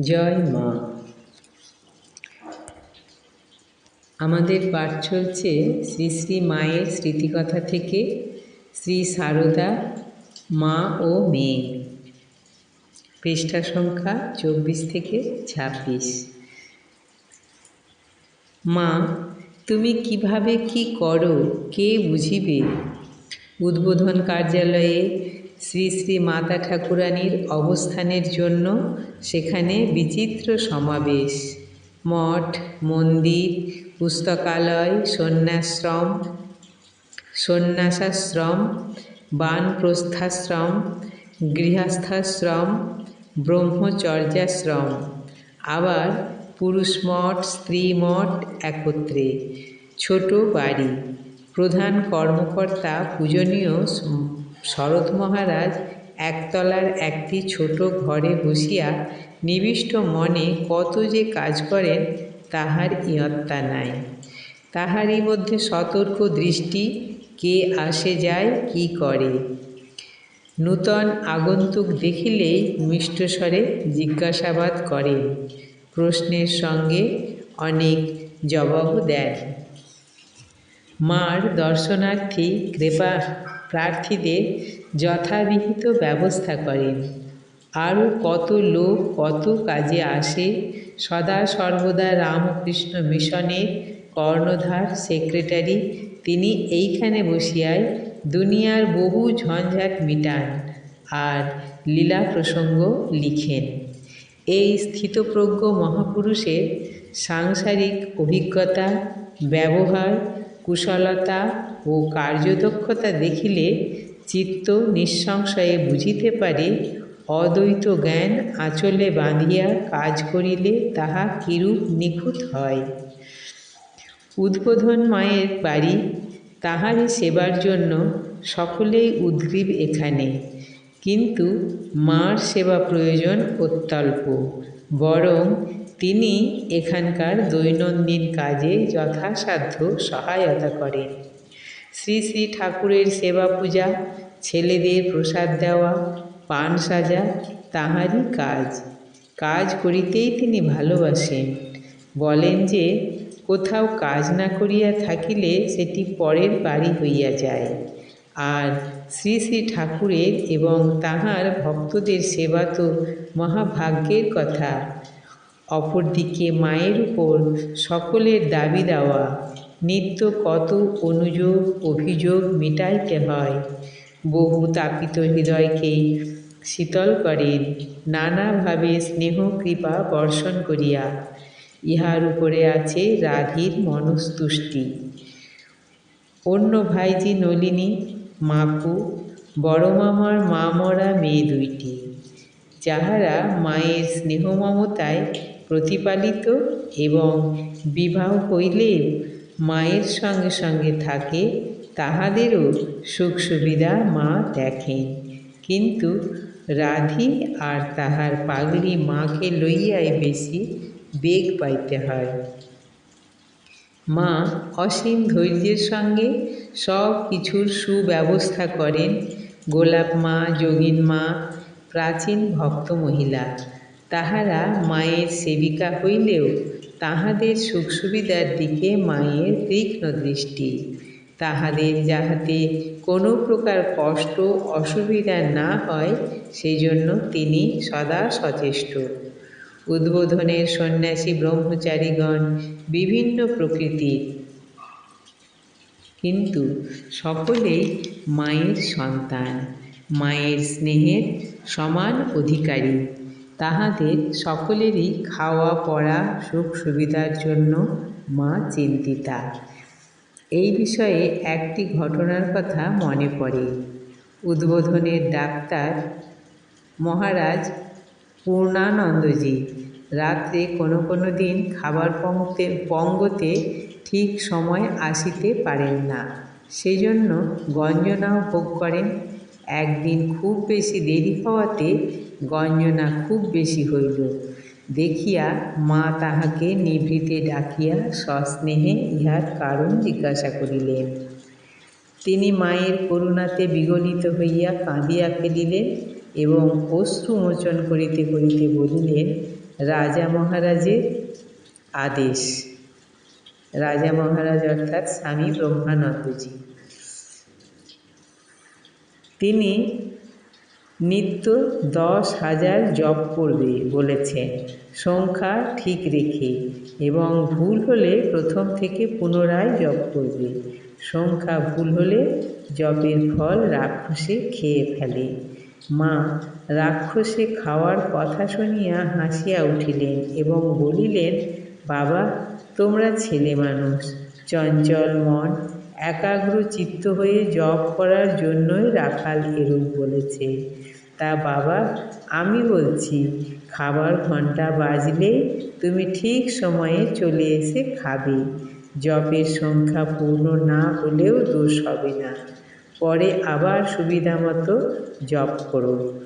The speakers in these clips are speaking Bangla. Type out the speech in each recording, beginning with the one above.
জয় মা। আমাদের পাঠ চলছে শ্রী শ্রী মায়ের স্মৃতিকথা থেকে শ্রী সারদা, মা ও মেয়ে। পৃষ্ঠা সংখ্যা চব্বিশ থেকে ছাব্বিশ। মা, তুমি কীভাবে কি করো, কে বুঝিবে? উদ্বোধন কার্যালয়ে শ্রী শ্রী মাতা ঠাকুরানীর অবস্থানের জন্য সেখানে বিচিত্র সমাবেশ। মঠ, মন্দির, পুস্তকালয়, সন্ন্যাশ্রম, সন্ন্যাসাশ্রম, বানপ্রস্থাশ্রম, গৃহস্থাশ্রম, ব্রহ্মচর্যাশ্রম, আবার পুরুষ মঠ, স্ত্রী মঠ একত্রে। ছোট বাড়ি। প্রধান কর্মকর্তা পূজনীয় শরৎ মহারাজ একতলার একটি ছোট ঘরে বসিয়া নিবিষ্ট মনে কত যে কাজ করেন, তাহার ইয়ত্তা নাই। তাহারই মধ্যে সতর্ক দৃষ্টি, কে আসে যায়, কি করে। নূতন আগন্তুক দেখিলেই মিষ্টস্বরে জিজ্ঞাসাবাদ করেন প্রশ্নের সঙ্গে অনেক জবাবও দেন মার দর্শনার্থী কৃপা প্রার্থীদের যথাবিহিত ব্যবস্থা করেন। আরও কত লোক কত কাজে আসে, সদা সর্বদা রামকৃষ্ণ মিশনের কর্ণধার, সেক্রেটারি। তিনি এইখানে বসিয়াই দুনিয়ার বহু ঝঞ্ঝাট মিটান আর লীলা প্রসঙ্গ লিখেন। এই স্থিতপ্রজ্ঞ মহাপুরুষের সাংসারিক অভিজ্ঞতা, ব্যবহার কুশলতা ও কার্যদক্ষতা দেখিলে চিত্ত নিঃসংশয়ে বুঝিতে পারে, অদ্বৈত জ্ঞান আঁচলে বাঁধিয়া কাজ করিলে তাহা কিরূপ নিখুঁত হয়? উদ্বোধন মায়ের বাড়ি, তাহারই সেবার জন্য সকলেই উদ্গ্রীব এখানে। কিন্তু মার সেবা প্রয়োজন অত্যল্প, বরং তিনি এখানকার দৈনন্দিন কাজে যথাসাধ্য সহায়তা করেন। শ্রী শ্রী ঠাকুরের সেবা পূজা, ছেলেদের প্রসাদ দেওয়া, পান সাজা তাহারই কাজ। কাজ করিতেই তিনি ভালোবাসেন। বলেন যে, কোথাও কাজ না করিয়া থাকিলে সেটি পরের বাড়ি হইয়া যায়। আর শ্রী শ্রী ঠাকুরের এবং তাহার ভক্তদের সেবা তো মহাভাগ্যের কথা। অপরদিকে মায়ের উপর সকলের দাবি দেওয়া। নিত্য কত অনুযোগ, অভিযোগ মিটাইতে হয়। বহু তাপিত হৃদয়কে শীতল করেন, নানাভাবে স্নেহ কৃপা বর্ষণ করিয়া। ইহার উপরে আছে রাধির মনস্তুষ্টি। অন্য ভাইজি নলিনী, মাকু বড় মামার মা মরা মেয়ে দুইটি। যাহারা মায়ের স্নেহ মমতায় প্রতিপালিত এবং বিবাহ হইলেও মায়ের সঙ্গে সঙ্গে থাকে, তাহাদেরও সুখ সুবিধা মা দেখেন। কিন্তু রাধি আর তাহার পাগলি মাকে লইয়াই বেশি বেগ পাইতে হয়। মা অসীম ধৈর্যের সঙ্গে সব কিছুর সুব্যবস্থা করেন। গোলাপ মা, যোগিন মা, প্রাচীন ভক্ত মহিলা। তাহারা মায়ের সেবিকা হইলেও তাহাদের সুখ সুবিধার দিকে মায়ের তীক্ষ্ণ দৃষ্টি। তাহাদের যাহাতে কোনো প্রকার কষ্ট অসুবিধা না হয় সেই জন্য তিনি সদা সচেষ্ট। উদ্বোধনের সন্ন্যাসী ব্রহ্মচারীগণ বিভিন্ন প্রকৃতির কিন্তু সকলেই মায়ের সন্তান, মায়ের স্নেহের সমান অধিকারী। তাহাদের সকলেরই খাওয়া, পড়া, সুখ সুবিধার জন্য মা চিন্তিতা। এই বিষয়ে একটি ঘটনার কথা মনে পড়ে। উদ্বোধনের ডাক্তার মহারাজ পূর্ণানন্দজি রাত্রে কোনো কোনো দিন খাবার পঙ্গতে পঙ্গতে ঠিক সময় আসিতে পারেন না। সেজন্য গঞ্জনাও ভোগ করেন একদিন খুব বেশি দেরি হওয়াতে গঞ্জনা খুব বেশি হইল। দেখিয়া মা তাহাকে নিভৃতে ডাকিয়া সস্নেহে ইহার কারণ জিজ্ঞাসা করিলেন। তিনি মায়ের করুণাতে বিগলিত হইয়া কাঁদিয়া ফেলিলেন এবং অশ্রু মোচন করিতে করিতে বলিলেন, রাজা মহারাজের আদেশ। রাজা মহারাজ অর্থাৎ স্বামী ব্রহ্মানন্দজি। তিনি নিত্য দশ হাজার জপ করবে বলেছেন সংখ্যা ঠিক রেখে এবং ভুল হলে প্রথম থেকে পুনরায় জপ করবে। সংখ্যা ভুল হলে জপের ফল রাক্ষসে খেয়ে ফেলে। মা রাক্ষসে খাওয়ার কথা শুনিয়া হাসিয়া উঠিলেন এবং বলিলেন, বাবা, তোমরা ছেলে মানুষ, চঞ্চল মন একাগ্র চিত্ত হয়ে জপ করার জন্যই রাখাল এরূপ বলেছে। তা বাবা, আমি বলছি, খাবার ঘণ্টা বাজলে তুমি ঠিক সময়ে চলে এসে খাবে। জপের সংখ্যা পূর্ণ না হলেও দোষ হবে না। পরে আবার সুবিধা মতো জপ করো।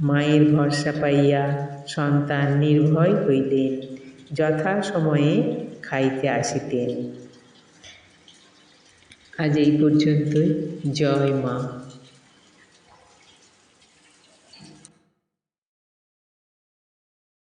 মায়ের ভরসা পাইয়া সন্তান নির্ভয় হইলেন যথা সময়ে খাইতে আসিতেন। আজ এই পর্যন্তই। জয় মা।